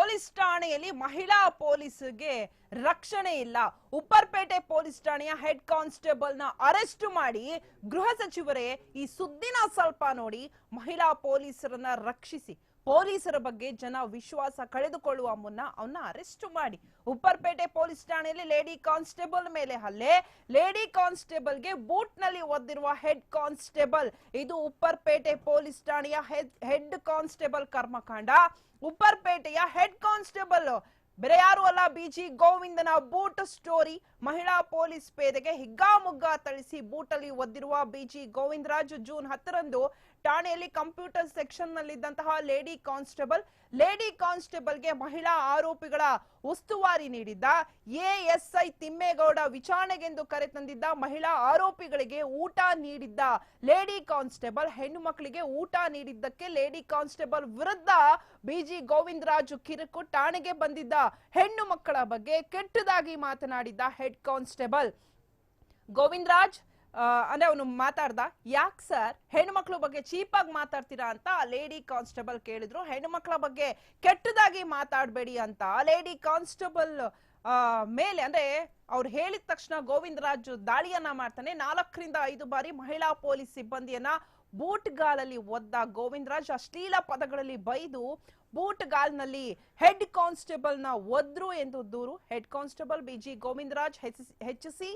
Police ಠಾಣೆಯಲ್ಲಿ ಮಹಿಳಾ ಪೊಲೀಸ್ಗೆ ರಕ್ಷಣೆ ಇಲ್ಲ. ಉಪ್ಪರ್ಪೇಟೆ ಪೊಲೀಸ್ ಠಾಣೆಯ ಹೆಡ್ ಕಾನ್ಸ್ಟೇಬಲ್ನ ಅರೆಸ್ಟ್ ಮಾಡಿ ಗೃಹ ಸಚಿವರೇ ಈ ಸುದ್ದಿನ ಸ್ವಲ್ಪ ನೋಡಿ ಮಹಿಳಾ ಪೊಲೀಸರನ್ನ ರಕ್ಷಿಸಿ. ಪೊಲೀಸರ ಬಗ್ಗೆ ಜನ ವಿಶ್ವಾಸ ಕಳೆದುಕೊಳ್ಳುವ ಮುನ್ನ ಅವನ್ನ ಅರೆಸ್ಟ್ ಮಾಡಿ. ಉಪ್ಪರ್ಪೇಟೆ ಪೊಲೀಸ್ ಠಾಣೆಯಲ್ಲಿ ಲೇಡಿ ಕಾನ್ಸ್ಟೇಬಲ್ ಮೇಲೆ ಹಲ್ಲೆ. ಲೇಡಿ ಕಾನ್ಸ್ಟೇಬಲ್ಗೆ ಬೂಟ್ನಲ್ಲಿ ಒದ್ದಿರುವ ಹೆಡ್ ಕಾನ್ಸ್ಟೇಬಲ್. ಇದು ಉಪ್ಪರ್ಪೇಟೆ ಪೊಲೀಸ್ ಠಾಣೆಯ ಹೆಡ್ ಕಾನ್ಸ್ಟೇಬಲ್ ಕರ್ಮಕಾಂಡ. ಉಪ್ಪರ್ಪೇಟೆಯ ಹೆಡ್ ಕಾನ್ಸ್ಟೇಬಲ್ ಬೇರೆ ಯಾರು ಅಲ್ಲ, ಬಿಜಿ ಗೋವಿಂದನ ಬೂಟ್ ಸ್ಟೋರಿ. ಮಹಿಳಾ ಪೊಲೀಸ್ ಪೇದೆಗೆ ಹಿಗ್ಗಾಮುಗ್ಗಾ ತಳಿಸಿ ಬೂಟಲ್ಲಿ ಒದ್ದಿರುವ ಬಿಜಿ ಗೋವಿಂದರಾಜು ಜೂನ್ ಹತ್ತರಂದು ಠಾಣೆಯಲ್ಲಿ ಕಂಪ್ಯೂಟರ್ ಸೆಕ್ಷನ್ ನಲ್ಲಿದ್ದಂತಹ ಲೇಡಿ ಕಾನ್ಸ್ಟೇಬಲ್, ಲೇಡಿ ಕಾನ್ಸ್ಟೇಬಲ್ಗೆ ಮಹಿಳಾ ಆರೋಪಿಗಳ ಉಸ್ತುವಾರಿ ನೀಡಿದ್ದ ಎಎಸ್ಐ ತಿಮ್ಮೇಗೌಡ ವಿಚಾರಣೆಗೆಂದು ಕರೆತಂದಿದ್ದ ಮಹಿಳಾ ಆರೋಪಿಗಳಿಗೆ ಊಟ ನೀಡಿದ್ದ ಲೇಡಿ ಕಾನ್ಸ್ಟೇಬಲ್, ಹೆಣ್ಣು ಮಕ್ಕಳಿಗೆ ಊಟ ನೀಡಿದ್ದಕ್ಕೆ ಲೇಡಿ ಕಾನ್ಸ್ಟೇಬಲ್ ವಿರುದ್ಧ ಬಿಜಿ ಗೋವಿಂದರಾಜು ಕಿರುಕು ಠಾಣೆಗೆ ಬಂದಿದ್ದ ಹೆಣ್ಣು ಮಕ್ಕಳ ಬಗ್ಗೆ ಕೆಟ್ಟದಾಗಿ ಮಾತನಾಡಿದ್ದ ಹೆಡ್ ಕಾನ್ಸ್ಟೇಬಲ್. ಗೋವಿಂದರಾಜ್ ಅಂದ್ರೆ ಅವನು ಮಾತಾಡ್ದ, ಯಾಕ್ ಸರ್? ಹೆಣ್ಮಕ್ಳ ಬಗ್ಗೆ ಚೀಪಾಗಿ ಮಾತಾಡ್ತೀರಾ ಅಂತ ಲೇಡಿ ಕಾನ್ಸ್ಟೇಬಲ್ ಕೇಳಿದ್ರು. ಹೆಣ್ಮಕ್ಳ ಬಗ್ಗೆ ಕೆಟ್ಟದಾಗಿ ಮಾತಾಡಬೇಡಿ ಅಂತ ಲೇಡಿ ಕಾನ್ಸ್ಟೇಬಲ್ ಮೇಲೆ ಅಂದ್ರೆ ಅವ್ರು ಹೇಳಿದ ತಕ್ಷಣ ಗೋವಿಂದರಾಜ್ ದಾಳಿಯನ್ನ ಮಾಡ್ತಾನೆ. ನಾಲ್ಕರಿಂದ ಐದು ಬಾರಿ ಮಹಿಳಾ ಪೊಲೀಸ್ ಸಿಬ್ಬಂದಿಯನ್ನ ಬೂಟ್ ಗಾಲಲ್ಲಿ ಒದ್ದ ಗೋವಿಂದರಾಜ್ ಅಶ್ಲೀಲ ಪದಗಳಲ್ಲಿ ಬೈದು ಬೂಟ್ ಗಾಲ್ನಲ್ಲಿ ಹೆಡ್ ಕಾನ್ಸ್ಟೇಬಲ್ನ ಒದ್ರು ಎಂದು ದೂರು. Head constable BG Govindaraj H C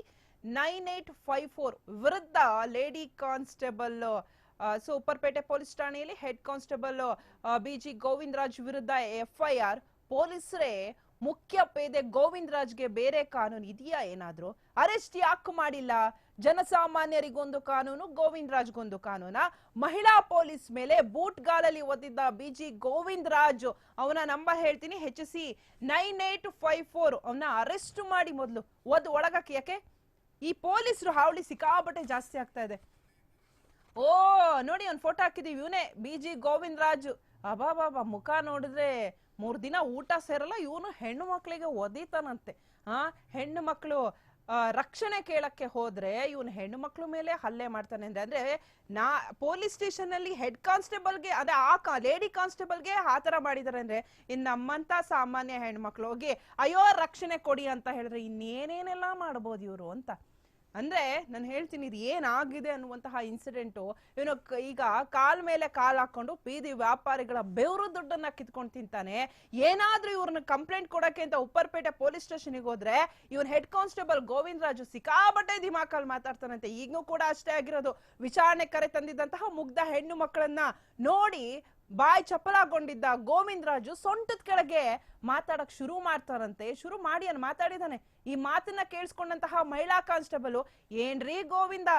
nine eight five four ವಿರುದ್ಧ ಲೇಡಿ ಕಾನ್ಸ್ಟೇಬಲ್ ಸೂಪರ್ಪೇಟೆ ಪೊಲೀಸ್ ಠಾಣೆಯಲ್ಲಿ ಹೆಡ್ ಕಾನ್ಸ್ಟೇಬಲ್ ಬಿಜಿ ಗೋವಿಂದರಾಜ್ ವಿರುದ್ಧ ಎಫ್ಐಆರ್. ಪೊಲೀಸರೇ, ಮುಖ್ಯ ಪೇದೆ ಗೋವಿಂದರಾಜ್ಗೆ ಬೇರೆ ಕಾನೂನು ಇದೆಯಾ ಏನಾದ್ರೂ? ಅರೆಸ್ಟ್ ಯಾಕೆ ಮಾಡಿಲ್ಲ? ಜನಸಾಮಾನ್ಯರಿಗೊಂದು ಕಾನೂನು, ಗೋವಿಂದರಾಜ್ಗೊಂದು ಕಾನೂನ? ಮಹಿಳಾ ಪೊಲೀಸ್ ಮೇಲೆ ಬೂಟ್ ಗಾಲಲ್ಲಿ ಒದ್ದಿದ್ದ ಬಿಜಿ ಗೋವಿಂದರಾಜ್, ಅವನ ನಂಬರ್ ಹೇಳ್ತೀನಿ H C nine eight five four ಅವನ ಅರೆಸ್ಟ್ ಮಾಡಿ ಮೊದಲು. ಒದ್ ಒಳಗಕ್ಕೆ ಯಾಕೆ? ಈ ಪೊಲೀಸರು ಹಾವಳಿ ಸಿಕ್ಕಾಪಟ್ಟೆ ಜಾಸ್ತಿ ಆಗ್ತಾ ಇದೆ. ಓ, ನೋಡಿ ಒಂದು ಫೋಟೋ ಹಾಕಿದೀವಿ ಇವನೇ ಬಿಜಿ ಗೋವಿಂದರಾಜ್. ಅಬಾಬಾಬಾ ಮುಖ ನೋಡಿದ್ರೆ ಮೂರ್ ದಿನ ಊಟ ಸೇರಲ್ಲ, ಇವನು ಹೆಣ್ಣು ಮಕ್ಕಳಿಗೆ ಒದಿತಾನಂತೆ. ಆ, ಹೆಣ್ಣು ಮಕ್ಕಳು ರಕ್ಷಣೆ ಕೇಳಕ್ಕೆ ಹೋದ್ರೆ ಇವನ್ ಹೆಣ್ಣು ಮಕ್ಕಳ ಮೇಲೆ ಹಲ್ಲೆ ಮಾಡ್ತಾನೆ ಅಂದ್ರೆ ಅಂದ್ರೆ ನಾ ಪೊಲೀಸ್ ಸ್ಟೇಷನ್ ಅಲ್ಲಿ ಹೆಡ್ ಕಾನ್ಸ್ಟೇಬಲ್ಗೆ, ಅದೇ ಆ ಲೇಡಿ ಕಾನ್ಸ್ಟೇಬಲ್ಗೆ ಆ ತರ ಮಾಡಿದಾರೆ ಅಂದ್ರೆ, ಇನ್ ನಮ್ಮಂತ ಸಾಮಾನ್ಯ ಹೆಣ್ಮಕ್ಳು ಹೋಗಿ, ಅಯ್ಯೋ ರಕ್ಷಣೆ ಕೊಡಿ ಅಂತ ಹೇಳಿದ್ರೆ ಇನ್ನೇನೇನೆಲ್ಲ ಮಾಡ್ಬೋದು ಇವರು ಅಂತ. ಅಂದ್ರೆ ನಾನು ಹೇಳ್ತೀನಿ ಇದು ಏನಾಗಿದೆ ಅನ್ನುವಂತಹ ಇನ್ಸಿಡೆಂಟು ಇವನು ಈಗ ಕಾಲ್ ಮೇಲೆ ಕಾಲ್ ಹಾಕೊಂಡು ಬೀದಿ ವ್ಯಾಪಾರಿಗಳ ಬೆವರು ದುಡ್ಡನ್ನ ಕಿತ್ಕೊಂಡು ತಿಂತಾನೆ. ಏನಾದ್ರೂ ಇವ್ರನ್ನ ಕಂಪ್ಲೇಂಟ್ ಕೊಡಕ್ಕೆ ಅಂತ ಉಪ್ಪರ್ಪೇಟೆ ಪೊಲೀಸ್ ಸ್ಟೇಷನ್ಗೆ ಹೋದ್ರೆ ಇವನ್ ಹೆಡ್ ಕಾನ್ಸ್ಟೇಬಲ್ ಗೋವಿಂದರಾಜು ಸಿಕ್ಕಾಬಟ್ಟೆ ದಿಮಾಕಲ್ ಮಾತಾಡ್ತಾನಂತೆ. ಈಗಲೂ ಕೂಡ ಅಷ್ಟೇ ಆಗಿರೋದು. ವಿಚಾರಣೆ ಕರೆ ತಂದಿದ್ದಂತಹ ಮುಗ್ಧ ಹೆಣ್ಣು ಮಕ್ಕಳನ್ನ ನೋಡಿ ಬಾಯ್ ಚಪ್ಪಲಾಗೊಂಡಿದ್ದ ಗೋವಿಂದರಾಜು ಸೊಂಟದ ಕೆಳಗೆ ಮಾತಾಡಕ್ ಶುರು ಮಾಡ್ತಾರಂತೆ. ಶುರು ಮಾಡಿ ಅನ್ ಮಾತಾಡಿದಾನೆ. ಈ ಮಾತನ್ನ ಕೇಳಿಸ್ಕೊಂಡಂತಹ ಮಹಿಳಾ ಕಾನ್ಸ್ಟೇಬಲ್, ಏನ್ರೀ ಗೋವಿಂದ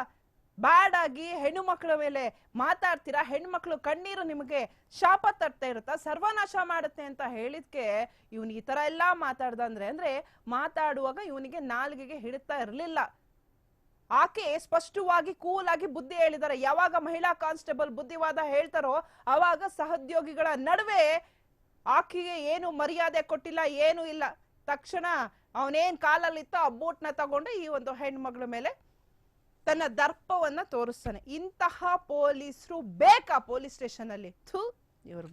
ಬ್ಯಾಡ್ ಆಗಿ ಹೆಣ್ಣು ಮಕ್ಕಳ ಮೇಲೆ ಮಾತಾಡ್ತೀರಾ? ಹೆಣ್ಣು ಮಕ್ಕಳು ಕಣ್ಣೀರು ನಿಮಗೆ ಶಾಪ ತರ್ತಾ ಇರುತ್ತಾ? ಸರ್ವನಾಶ ಮಾಡುತ್ತೆ ಅಂತ ಹೇಳಿದ್ಕೆ ಇವನ್ ಈ ತರ ಎಲ್ಲಾ ಮಾತಾಡ್ದಂದ್ರೆ ಅಂದ್ರೆ ಮಾತಾಡುವಾಗ ಇವನಿಗೆ ನಾಲ್ಗೆಗೆ ಹಿಡಿತಾ ಇರ್ಲಿಲ್ಲ. ಆಕೆ ಸ್ಪಷ್ಟವಾಗಿ ಕೂಲ್ ಆಗಿ ಬುದ್ಧಿ ಹೇಳಿದ್ದಾರೆ ಯಾವಾಗ ಮಹಿಳಾ ಕಾನ್ಸ್ಟೇಬಲ್ ಬುದ್ಧಿವಾದ ಹೇಳ್ತಾರೋ ಅವಾಗ ಸಹೋದ್ಯೋಗಿಗಳ ನಡುವೆ ಆಕೆಗೆ ಏನು ಮರ್ಯಾದೆ ಕೊಟ್ಟಿಲ್ಲ, ಏನು ಇಲ್ಲ. ತಕ್ಷಣ ಅವನೇನ್ ಕಾಲಲ್ಲಿತ್ತೋ ಆ ಬೂಟ್ನ ತಗೊಂಡು ಈ ಒಂದು ಹೆಣ್ಮಗಳ ಮೇಲೆ ತನ್ನ ದರ್ಪವನ್ನ ತೋರಿಸ್ತಾನೆ. ಇಂತಹ ಪೊಲೀಸರು ಬೇಕಾ ಪೊಲೀಸ್ ಸ್ಟೇಷನ್ ಅಲ್ಲಿ ಥೂ, ಇವರು